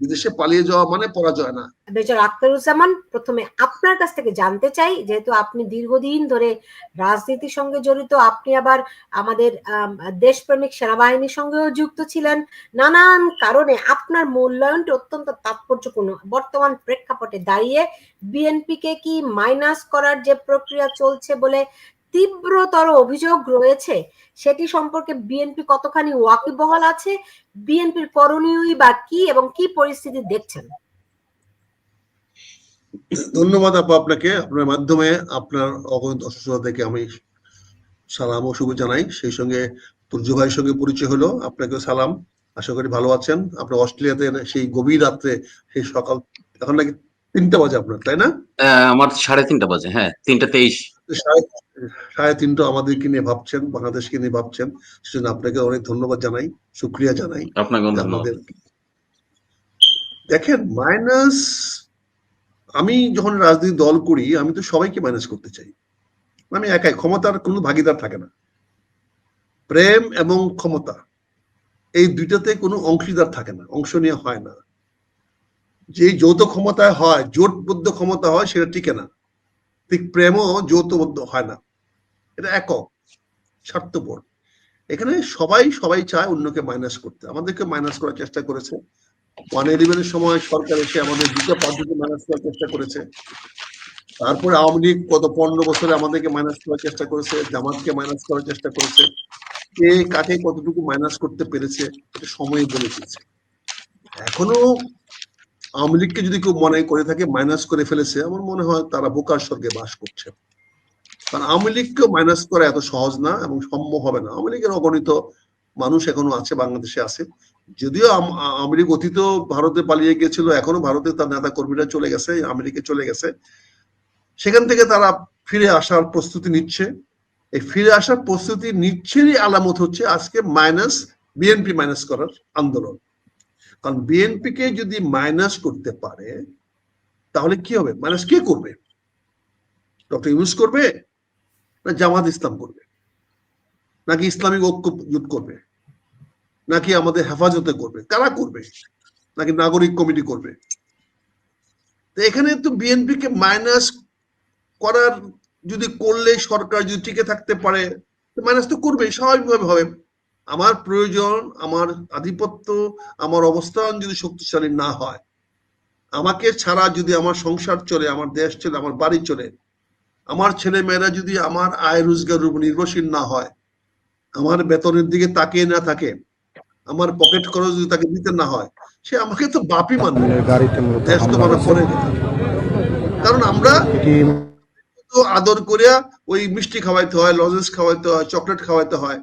বিদেশে পালিয়ে যাওয়া মানে পরাজয় না। মেজর আখতারুজ্জামান প্রথমে আপনার কাছ থেকে জানতে চাই যেহেতু আপনি দীর্ঘদিন ধরে রাজনীতির সঙ্গে জড়িত আপনি আবার আমাদের আম, দেশপ্রেমিক সেনাবাহিনীর সঙ্গেও যুক্ত ছিলেন। নানান কারণে আপনার মূল্যায়নটি অত্যন্ত তাৎপর্যপূর্ণ। বর্তমান প্রেক্ষাপটে দাঁড়িয়ে বিএনপিকে কি মাইনাস করার যে প্রক্রিয়া চলছে বলে তীব্রতর অভিযোগ রয়েছে। সেটি সম্পর্কে বিএনপি কতখানি ওয়াকিবহাল আছে, বিএনপির করণীয়ই বা কি এবং কি পরিস্থিতি দেখছেন? ধন্যবাদ আপু আপনাকে। আপনার মাধ্যমে আপনার অগণিত অসুস্থতা থেকে আমি সালাম ও শুভ জানাই। সেই সঙ্গে তুর্য ভাইয়ের সঙ্গে পরিচয় হলো। আপনাকে সালাম। আশা করি ভালো আছেন। আপনার অস্ট্রেলিয়াতে সেই গভীর রাত্রে সেই সকাল এখন নাকি তিনটা বাজে আপনার তাই না? আমার সাড়ে তিনটা বাজে হ্যাঁ তিনটা তেইশ। সাড়ে তিনটা আমাদেরকে নিয়ে ভাবছেন বাংলাদেশকে নিয়ে ভাবছেন সেজন্য আপনাকে অনেক ধন্যবাদ জানাই শুক্রিয়া জানাই। আপনাকে ধন্যবাদ। দেখেন মাইনাস আমি যখন রাজনীতি দল করি আমি তো সবাইকে মাইনাস করতে চাই। আমি একাই ক্ষমতার কোনো ভাগিদার থাকে না। প্রেম এবং ক্ষমতা এই দুইটাতে কোনো অংশীদার থাকে না অংশ নিয়ে হয় না। যে যৌথ ক্ষমতায় হয়, জোটবদ্ধ ক্ষমতা হয়, সেটা টিকে না। ঠিক প্রেমও যৌথবদ্ধ হয় না। এটা একক, স্বার্থপর। এখানে সবাই সবাই চায় অন্যকে মাইনাস করতে। আমাদেরকে মাইনাস করার চেষ্টা করেছে। ওয়ান ইলেভেনের সময় সরকার এসে আমাদের দুটো পদ্ধতি মাইনাস করার চেষ্টা করেছে। তারপরে আওয়ামী লীগ গত পনেরো বছরে আমাদেরকে মাইনাস করার চেষ্টা করেছে, জামাতকে মাইনাস করার চেষ্টা করেছে। কে কাকে কতটুকু মাইনাস করতে পেরেছে, এটা সময় বলে দিচ্ছে। এখনও আওয়ামী লীগকে যদি কেউ মনে করে থাকে মাইনাস করে ফেলেছে, আমার মনে হয় তারা বোকার স্বর্গে বাস করছে। কারণ আওয়ামী লীগকে মাইনাস করা এত সহজ না এবং সম্ভব হবে না। আওয়ামী লীগের অগণিত মানুষ এখনও আছে, বাংলাদেশে আছে। যদিও আওয়ামী অতীত ভারতে পালিয়ে গিয়েছিল, এখনও ভারতে তার নেতা কর্মীরা চলে গেছে আমেরিকা চলে গেছে। সেখান থেকে তারা ফিরে আসার প্রস্তুতি নিচ্ছে। এই ফিরে আসার প্রস্তুতি নিচ্ছেরই আলামত হচ্ছে আজকে মাইনাস বিএনপি মাইনাস করার আন্দোলন। কারণ বিএনপি কে যদি মাইনাস করতে পারে, তাহলে কি হবে? মাইনাস কে করবে? ডক্টর ইউনুস করবে না জামাত ইসলাম করবে? নাকি ইসলামিক ঐক্য জোট করবে? নাকি আমাদের হেফাজতে করবে? কারা করবে? নাকি নাগরিক কমিটি করবে? তো এখানে তো বিএনপি কে মাইনাস করার, যদি করলে সরকার যদি টিকে থাকতে পারে মাইনাস তো করবেই, স্বাভাবিকভাবে হবে। আমার প্রয়োজন আমার আধিপত্য আমার অবস্থান যদি শক্তিশালী না হয় আমাকে ছাড়া যদি আমার সংসার চলে আমার দেশ চলে আমার বাড়ি চলে আমার ছেলে মেয়েরা যদি আমার আয় রোজগারের উপর নির্ভরশীল না হয় আমার বেতনের দিকে তাকিয়ে না থাকে আমার পকেট খরচ যদি তাকে দিতে না হয় সে আমাকে তো বাপই মানবে দেশ তো মানা পরে কারণ আমরা আদর করিয়া ওই মিষ্টি খাওয়াইতে হয় লজেন্স খাওয়াইতে হয় চকলেট খাওয়াইতে হয়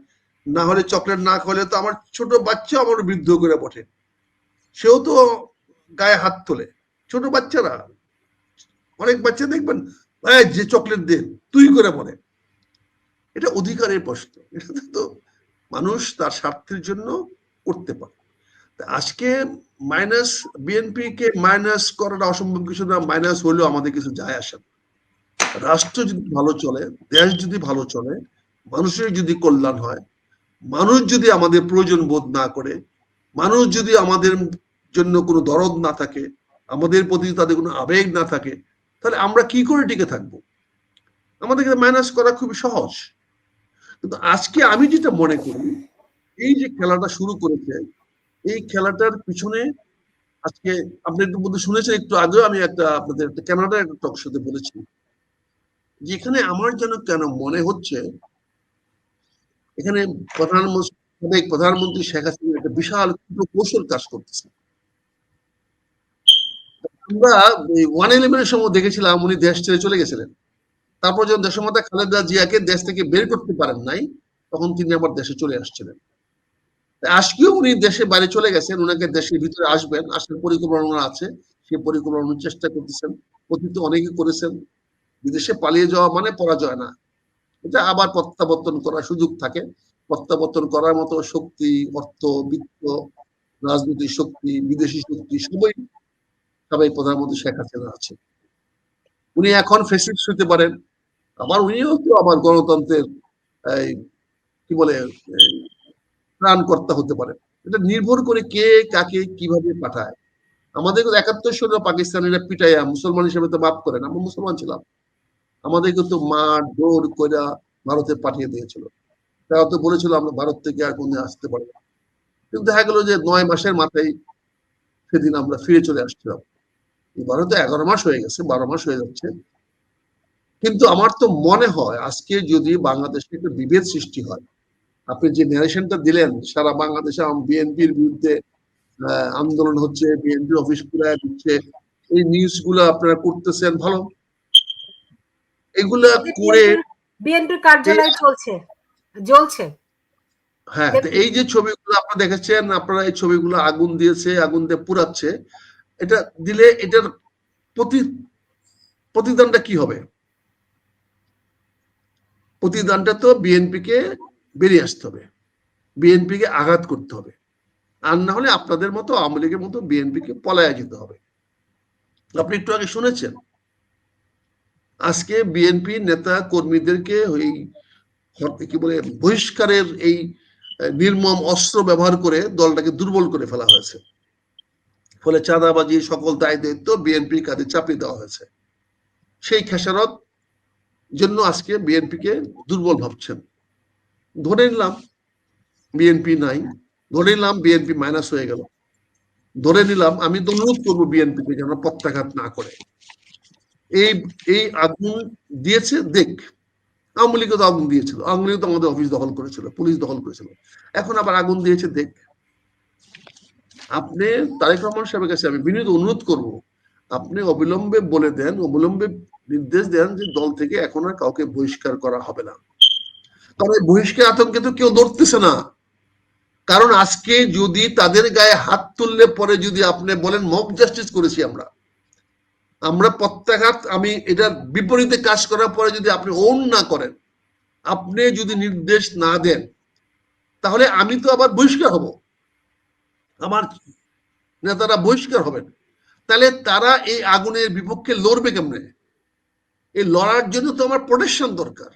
না হলে চকলেট না খাওয়ালে তো আমার ছোট বাচ্চা আমার বৃদ্ধ করে বটে। সেও তো গায়ে হাত তোলে। ছোট বাচ্চারা। অনেক বাচ্চা দেখবেন যে চকলেট দে, তুই করে বলে। এটা অধিকারের প্রশ্ন। এটা তো মানুষ তার স্বার্থের জন্য করতে পারে। আজকে মাইনাস বিএনপি কে মাইনাস করাটা অসম্ভব কিছু না, মাইনাস হলেও আমাদের কিছু যায় আসে না। রাষ্ট্র যদি ভালো চলে, দেশ যদি ভালো চলে, মানুষের যদি কল্যাণ হয় মানুষ যদি আমাদের প্রয়োজন বোধ না করে, মানুষ যদি আমাদের জন্য কোনো দরদ না থাকে, আমাদের প্রতি তাদের কোনো আবেগ না থাকে, তাহলে আমরা কি করে টিকে থাকব? আমাদেরকে মাইনাস করা খুবই সহজ। কিন্তু আজকে আমি যেটা মনে করি, এই যে খেলাটা শুরু করেছে, এই খেলাটার পিছনে আজকে আপনি একটু মধ্যে শুনেছেন, একটু আগেও আমি একটা আপনাদের একটা ক্যানাডার একটা টক শোতে বলেছি। যেখানে আমার যেন কেন মনে হচ্ছে এখানে প্রধানমন্ত্রী প্রধানমন্ত্রী শেখ হাসিনা একটা বিশাল কৌশল কাজ করতেছে। আমরা ওয়ান ইলেভেনের সময় দেখেছিলাম উনি দেশ ছেড়ে চলে গেছিলেন। তারপর যখন দেশমাতা খালেদা জিয়াকে দেশ থেকে বের করতে পারেন নাই, তখন তিনি আবার দেশে চলে আসছিলেন। আজকেও উনি দেশে বাইরে চলে গেছেন ওনাকে দেশের ভিতরে আসবেন, আসার পরিকল্পনা আছে সেই পরিকল্পনার চেষ্টা করতেছেন অতীতে অনেকে করেছেন। বিদেশে পালিয়ে যাওয়া মানে পরাজয় না। এটা আবার প্রত্যাবর্তন করার সুযোগ থাকে। প্রত্যাবর্তন করার মতো শক্তি, অর্থ, বিত্ত, রাজনৈতিক শক্তি, বিদেশি শক্তি সবই সবাই প্রধানমন্ত্রী শেখ হাসিনা আছে। উনি এখন ফেসিস হতে পারেন, আবার উনিও তো আমার গণতন্ত্রের কি বলে ত্রাণকর্তা হতে পারে এটা নির্ভর করে কে কাকে কীভাবে পাঠায়। আমাদের একাত্তর সালে পাকিস্তানিরা পিটাইয়া মুসলমান হিসেবে তো মাফ করেন, আমরা মুসলমান ছিলাম। আমাদের কিন্তু মার ডোর কইরা ভারতে পাঠিয়ে দিয়েছিল। তারা তো বলেছিল আমরা ভারত থেকে আর কোনদিন আসতে পারব না। কিন্তু দেখা গেল যে নয় মাসের মাথায় সেদিন আমরা ফিরে চলে আসছিলাম। ভারতে এগারো মাস হয়ে গেছে, বারো মাস হয়ে যাচ্ছে। কিন্তু আমার তো মনে হয় আজকে যদি বাংলাদেশে একটা বিভেদ সৃষ্টি হয়, আপনি যে ন্যারেশনটা দিলেন, সারা বাংলাদেশে বিএনপির বিরুদ্ধে আন্দোলন হচ্ছে বিএনপি অফিস পুরায় দিচ্ছে, এই নিউজগুলো আপনারা করতেছেন ভালো। এগুলা করে বিএনপির কার্যালয় চলছে জ্বলছে। হ্যাঁ এই যে ছবিগুলো আপনারা দেখেছেন আপনারা এই ছবিগুলো আগুন দিয়েছে আগুন দিয়ে পুরাচ্ছে এটা দিলে এটার প্রতি প্রতিদানটা কি হবে? প্রতিদানটা তো বিএনপি কে বেরিয়ে আসতে হবে। বিএনপি কে আঘাত করতে হবে। আর না হলে আপনাদের মতো আওয়ামী লীগের মতো বিএনপি কে পলায়া যেতে হবে। আপনি একটু আগে শুনেছেন? আজকে বিএনপি নেতা কর্মীদেরকে ওই কি বলে, বহিষ্কারের এই নির্মম অস্ত্র ব্যবহার করে দলটাকে দুর্বল করে ফেলা হয়েছে। ফলে চাঁদাবাজি, সকল দায় দায়িত্ব বিএনপির কাঁধে চাপিয়ে দেওয়া হয়েছে। সেই খেসারত জন্য আজকে বিএনপিকে দুর্বল ভাবছেন। ধরে নিলাম বিএনপি নাই, ধরে নিলাম বিএনপি মাইনাস হয়ে গেল। ধরে নিলাম আমি অনুরোধ করব বিএনপিকে যেন প্রত্যাঘাত না করে। এই এই আগুন দিয়েছে, দেখ। আওয়ামী লীগও তো আগুন দিয়েছিল। আওয়ামী লীগ তো আমাদের অফিস দখল করেছিল পুলিশ দখল করেছিল। এখন আবার আগুন দিয়েছে, দেখ। আপনি তারেক রহমান সাহেবের কাছে আমি বিনীত অনুরোধ করব, আপনি অবিলম্বে বলে দেন, অবিলম্বে নির্দেশ দেন যে দল থেকে এখন আর কাউকে বহিষ্কার করা হবে না। কারণ বহিষ্কার আতঙ্কে তো কেউ ধরতেছে না। কারণ আজকে যদি তাদের গায়ে হাত তুললে পরে যদি আপনি বলেন মব জাস্টিস করেছি আমরা। আমরা প্রত্যাঘাত, আমি এটার বিপরীতে কাজ করার পরে যদি আপনি ওন না করেন, আপনি যদি নির্দেশ না দেন, তাহলে আমি তো আবার বহিষ্কার হব। আমার নেতারা বহিষ্কার হবেন। তাহলে তারা এই আগুনের বিপক্ষে লড়বে কেমনে? এই লড়ার জন্য তো আমার প্রোটেকশন দরকার।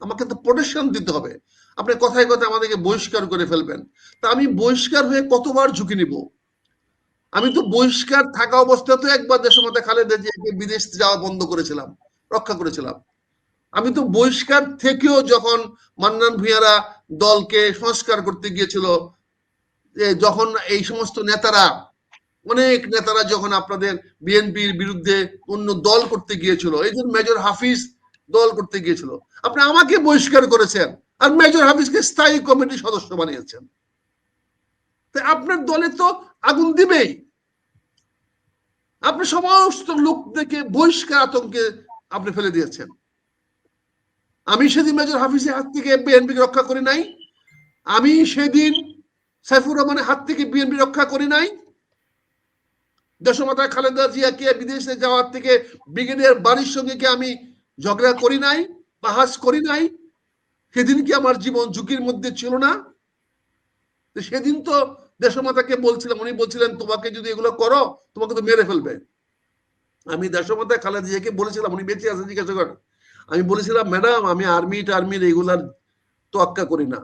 আমাকে তো প্রোটেকশন দিতে হবে। আপনি কথায় কথায় আমাদেরকে বহিষ্কার করে ফেলবেন। তা আমি বহিষ্কার হয়ে কতবার ঝুঁকি নিব? আমি তো বহিষ্কার থাকা অবস্থাতে একবার দেশের মধ্যে খালেদা জিয়াকে বিদেশ যাওয়া বন্ধ করেছিলাম, রক্ষা করেছিলাম। আমি তো বহিষ্কার থেকেও যখন মান্নান ভূঁইয়ারা দলকে সংস্কার করতে গিয়েছিল যখন এই সমস্ত নেতারা, অনেক নেতারা যখন আপনাদের বিএনপির বিরুদ্ধে অন্য দল করতে গিয়েছিল, এই যে মেজর হাফিজ দল করতে গিয়েছিল, আপনি আমাকে বহিষ্কার করেছেন আর মেজর হাফিজকে স্থায়ী কমিটির সদস্য বানিয়েছেন। আপনার দলে তো আগুন দিবেই। আপনি সমস্ত লোকদেরকে বহিষ্কার আতঙ্কে আপনি ফেলে দিয়েছেন। আমি সেদিন মেজর হাফিজের হাত থেকে বিএনপিকে রক্ষা করি নাই। আমি সেদিন সাইফুর রহমানের হাত থেকে বিএনপি রক্ষা করি নাই। দেশমাতা খালেদা জিয়াকে বিদেশে যাওয়ার থেকে ব্রিগেডিয়ার বাড়ির সঙ্গে কি আমি ঝগড়া করি নাই, বাহাস করি নাই? সেদিন কি আমার জীবন ঝুঁকির মধ্যে ছিল না? সেদিন তো দেশমাতাকে বলছিলাম, উনি বলছিলেন, তোমাকে যদি এগুলো করো, তোমাকে তো মেরে ফেলবে। আমি দেশমাতা খালেদা জিয়াকে বলেছিলাম, উনি বেঁচে আছে জিজ্ঞাসা করেন। আমি বলেছিলাম, ম্যাডাম, আমি আর্মি টার্মির এগুলার তোয়াক্কা করি না।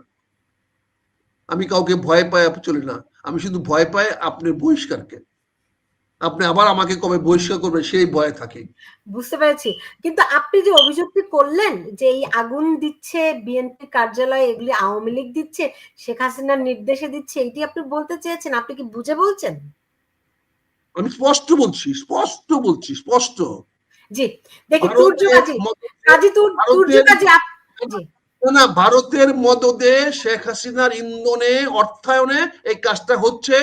আমি কাউকে ভয় পাই চলি না। আমি শুধু ভয় পাই আপনার বহিষ্কারকে। আপনি আবার আমাকে কবে বহিষ্কার করবেন সেই ভয়ে থাকি। বুঝতে পেরেছি। কিন্তু আপনি যে অভিযোগটি করলেন যে এই আগুন দিচ্ছে বিএনপি কার্যালয়ে এগুলি আওয়ামী লীগ দিচ্ছে শেখ হাসিনার নির্দেশে দিচ্ছে এটি আপনি বলতে চেয়েছেন? আপনি কি বুঝে বলছেন? আমি স্পষ্ট বলছি স্পষ্ট বলছি স্পষ্ট। জি দেখি তুর্য কাজী কাজী তুর্য কাজী জি। না ভারতের মদদে শেখ হাসিনার ইন্ধনে অর্থায়নে এই কাজটা হচ্ছে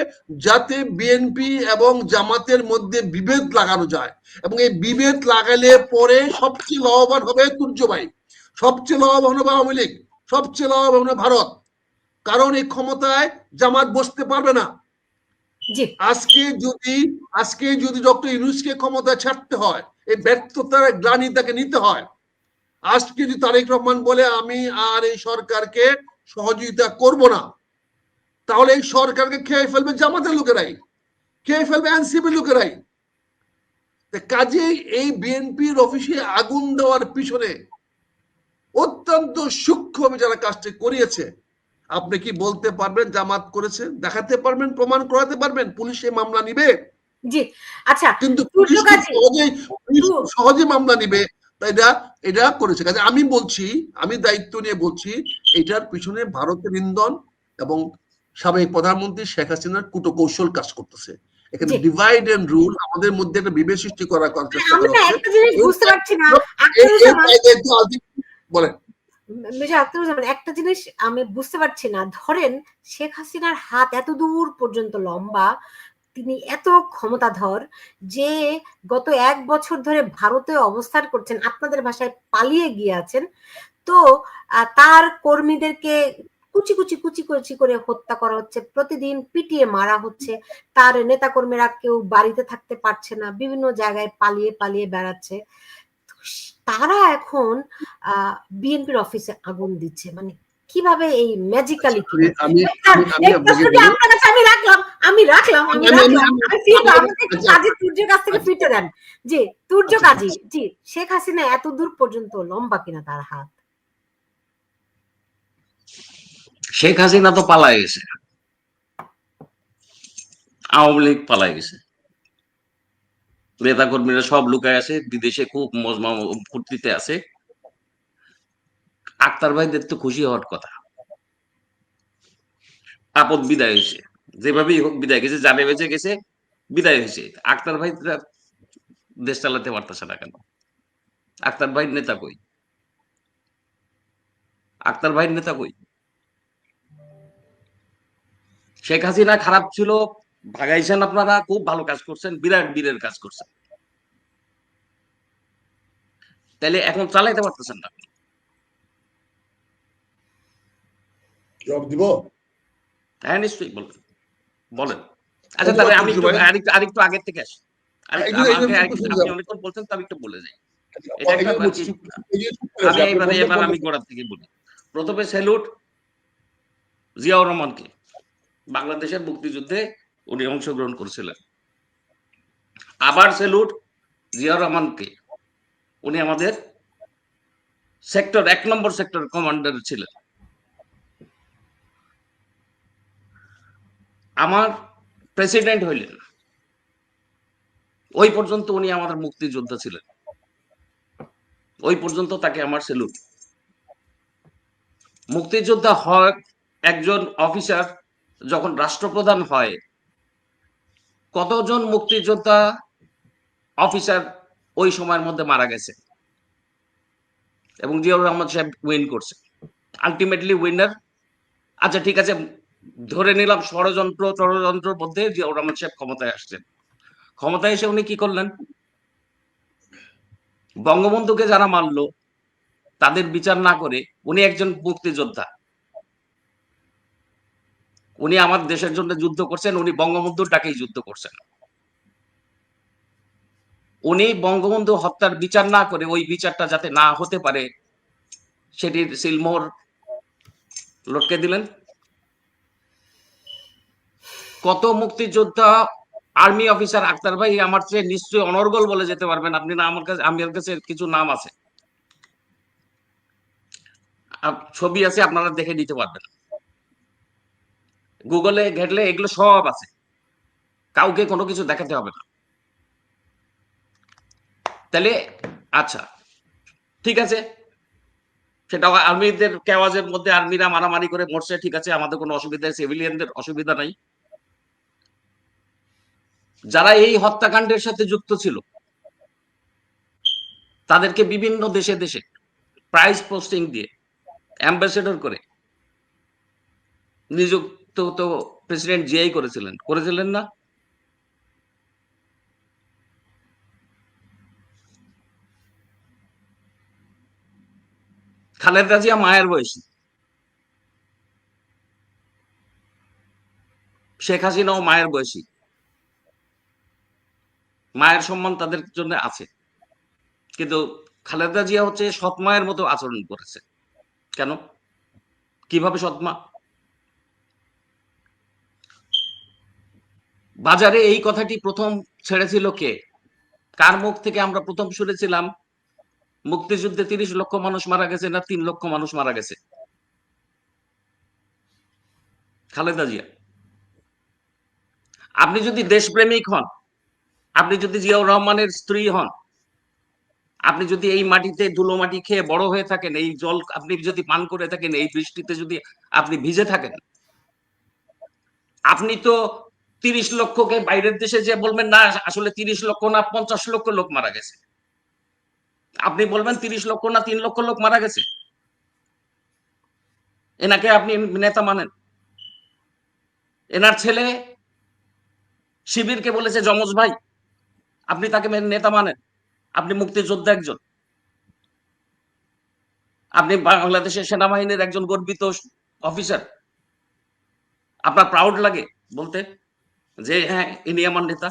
যাতে বিএনপি এবং জামাতের মধ্যে বিভেদ লাগানো যায়। এবং এই বিভেদ লাগালে পরে সবচেয়ে লাভবান হবে তুর্যবাই সবচেয়ে লাভবান হবে আওয়ামী লীগ সবচেয়ে লাভবান হবে ভারত। কারণ এই ক্ষমতায় জামাত বসতে পারবে না। আজকে যদি আজকে যদি ডক্টর ইউনুসকে ক্ষমতা ছাড়তে হয় এই ব্যর্থতার গ্লানি তাকে নিতে হয় আজকে যদি তারেক রহমান বলে আমি আর এই সরকারকে সহযোগিতা করব না। তাহলে এই সরকারকে খেয়ে ফেলবে জামাতের লোকেরাই খেয়ে ফেলবে এনসিপি লোকেরাই। কাজেই এই বিএনপির অফিসে আগুন দেওয়ার পিছনে অত্যন্ত সূক্ষ্মভাবে যারা কাজটি করিয়েছে আপনি কি বলতে পারবেন জামাত করেছে? দেখাতে পারবেন প্রমাণ করাতে পারবেন? পুলিশ এই মামলা নিবে? জি আচ্ছা কিন্তু সহজে মামলা নিবে। তাই এটা এটা করেছে। কাজে আমি বলছি আমি দায়িত্ব নিয়ে বলছি এটার পিছনে ভারতের ইন্ধন এবং সাবেক প্রধানমন্ত্রী শেখ হাসিনার কুটো কৌশল কাজ করতেছে। এখানে ডিভাইড এন্ড রুল আমাদের মধ্যে একটা বিভেদ সৃষ্টি করার করার চেষ্টা করা হচ্ছে। একটা জিনিস এর- বুঝতে পারছি না। এর- আখতারুজ্জামান এর- এর- এর- এর- বলেন। একটা জিনিস আমি বুঝতে পারছি না। ধরেন শেখ হাসিনার হাত এত দূর পর্যন্ত লম্বা তিনি এত ক্ষমতাধর যে গত এক বছর ধরে ভারতে অবস্থান করছেন, আপনাদের ভাষায় পালিয়ে গিয়ে আছেন তো তার কর্মীদেরকে কুচি কুচি কুচি কুচি করে হত্যা করা হচ্ছে, প্রতিদিন পিটিয়ে মারা হচ্ছে। তার নেতাকর্মীরা কেউ বাড়িতে থাকতে পারছে না, বিভিন্ন জায়গায় পালিয়ে পালিয়ে বেড়াচ্ছে। তারা এখন আহ বিএনপির অফিসে আগুন দিচ্ছে। মানে কীভাবে এই ম্যাজিক্যালি আমি- আমি আমি- আপনার কাছে রাখলাম আমি রাখলাম আমি রাখলাম। আচ্ছা। কাজী তুর্যের কাছ থেকে ফিরতে দেন। জি তুর্য আচ্ছা, কাজী জি শেখ হাসিনা এত দূর পর্যন্ত লম্বা কিনা তার হাত? শেখ হাসিনা তো পালায় গেছে। আওয়ামী লীগ পালায় গেছে। নেতা কর্মীরা সব লুকায় আছে বিদেশে খুব মজমা ফুর্তিতে আছে। আক্তার ভাইদের তো খুশি হওয়ার কথা। আপদ বিদায় হয়েছে। যেভাবেই হোক বিদায় গেছে যাবে বেঁচে গেছে, বিদায় হয়েছে। আক্তার ভাই দেশ চালাতে পারতেছে না কেন? আক্তার ভাই নেতা কই? আক্তার ভাই নেতা কই? শেখ হাসিনা খারাপ ছিল, ভাগাইছেন আপনারা, খুব ভালো কাজ করছেন, বিরাট বীরের কাজ করছেন। তাহলে এখন চালাইতে পারতেছেন না। জবাব দিব? হ্যাঁ নিশ্চয়ই বলেন। বলেন। আচ্ছা তাহলে আমি আরেকটু আরেকটু আগের থেকে আসি। আপনি অনেকক্ষণ বলছেন তো আমি একটু বলে যাই। আমি এবারে আমি থেকে বলি। প্রথমে স্যালুট জিয়াউর রহমানকে। বাংলাদেশের মুক্তিযুদ্ধে উনি অংশগ্রহণ করেছিলেন। আবার স্যালুট জিয়াউর রহমানকে। উনি আমাদের সেক্টর এক নম্বর সেক্টর কমান্ডার ছিলেন। আমার প্রেসিডেন্ট হইলেন ওই পর্যন্ত উনি আমাদের মুক্তিযোদ্ধা ছিলেন। ওই পর্যন্ত তাকে আমার সেলুট মুক্তিযোদ্ধা হয় একজন অফিসার যখন রাষ্ট্রপ্রধান হয়, কতজন মুক্তিযোদ্ধা অফিসার ওই সময়ের মধ্যে মারা গেছে? এবং জিয়াউর রহমান সাহেব উইন করছে। আলটিমেটলি উইনার আচ্ছা ঠিক আছে ধরে নিলাম ষড়যন্ত্র, ষড়যন্ত্রের মধ্যে জিয়াউর সাহেব ক্ষমতায় আসছেন। ক্ষমতায় এসে উনি কি করলেন? বঙ্গবন্ধুকে যারা মারলো, তাদের বিচার না করে উনি একজন মুক্তিযোদ্ধা। উনি আমার দেশের জন্য যুদ্ধ করছেন, উনি বঙ্গবন্ধুর ডাকেই যুদ্ধ করছেন। উনি বঙ্গবন্ধু হত্যার বিচার না করে ওই বিচারটা যাতে না হতে পারে, সেটির সিলমোর লটকে দিলেন। কত মুক্তিযোদ্ধা আর্মি অফিসার আক্তার ভাই, আমার চেয়ে নিশ্চয়ই অনর্গল বলে যেতে পারবেন। আপনি না আমার কাছে আমার কাছে কিছু নাম আছে। ছবি আছে, আপনারা দেখে নিতে পারবেন। গুগলে ঘেটলে এগুলো সব আছে। কাউকে কোনো কিছু দেখাতে হবে না। তাহলে আচ্ছা ঠিক আছে। সেটা আর্মিদের কেওয়াজের মধ্যে আর্মিরা মারামারি করে মরছে, ঠিক আছে। আমাদের কোনো অসুবিধা সিভিলিয়ানদের অসুবিধা নাই। যারা এই হত্যাকাণ্ডের সাথে যুক্ত ছিল, তাদেরকে বিভিন্ন দেশে দেশে প্রাইজ পোস্টিং দিয়ে অ্যাম্বাসেডর করে নিযুক্ত তো প্রেসিডেন্ট জিয়াই করেছিলেন। করেছিলেন না? খালেদা জিয়া মায়ের বয়সী। শেখ হাসিনাও মায়ের বয়সী। মায়ের সম্মান তাদের জন্য আছে। কিন্তু খালেদা জিয়া হচ্ছে সৎ মায়ের মতো আচরণ করেছে। কেন? কীভাবে সৎমা বাজারে এই কথাটি প্রথম ছেড়েছিল কে? কার মুখ থেকে আমরা প্রথম শুনেছিলাম? মুক্তিযুদ্ধে তিরিশ লক্ষ মানুষ মারা গেছে না তিন লক্ষ মানুষ মারা গেছে? খালেদা জিয়া। আপনি যদি দেশপ্রেমিক হন আপনি যদি জিয়াউর রহমানের স্ত্রী হন, আপনি যদি এই মাটিতে ধুলো মাটি খেয়ে বড় হয়ে থাকেন, এই জল আপনি যদি পান করে থাকেন, এই বৃষ্টিতে যদি আপনি ভিজে থাকেন, আপনি তো তিরিশ লক্ষকে বাইরের দেশে যে বলবেন, না, আসলে তিরিশ লক্ষ না, পঞ্চাশ লক্ষ লোক মারা গেছে। আপনি বলবেন, তিরিশ লক্ষ না, তিন লক্ষ লোক মারা গেছে। এনাকে আপনি নেতা মানেন। এনার ছেলে শিবিরকে বলেছে যমজ ভাই আপনি তাকে নেতা মানেন। আপনি মুক্তিযোদ্ধা একজন। আপনি বাংলাদেশের সেনাবাহিনীর একজন গর্বিত অফিসার। আপনার প্রাউড লাগে বলতে যে হ্যাঁ ইনি আমার নেতা।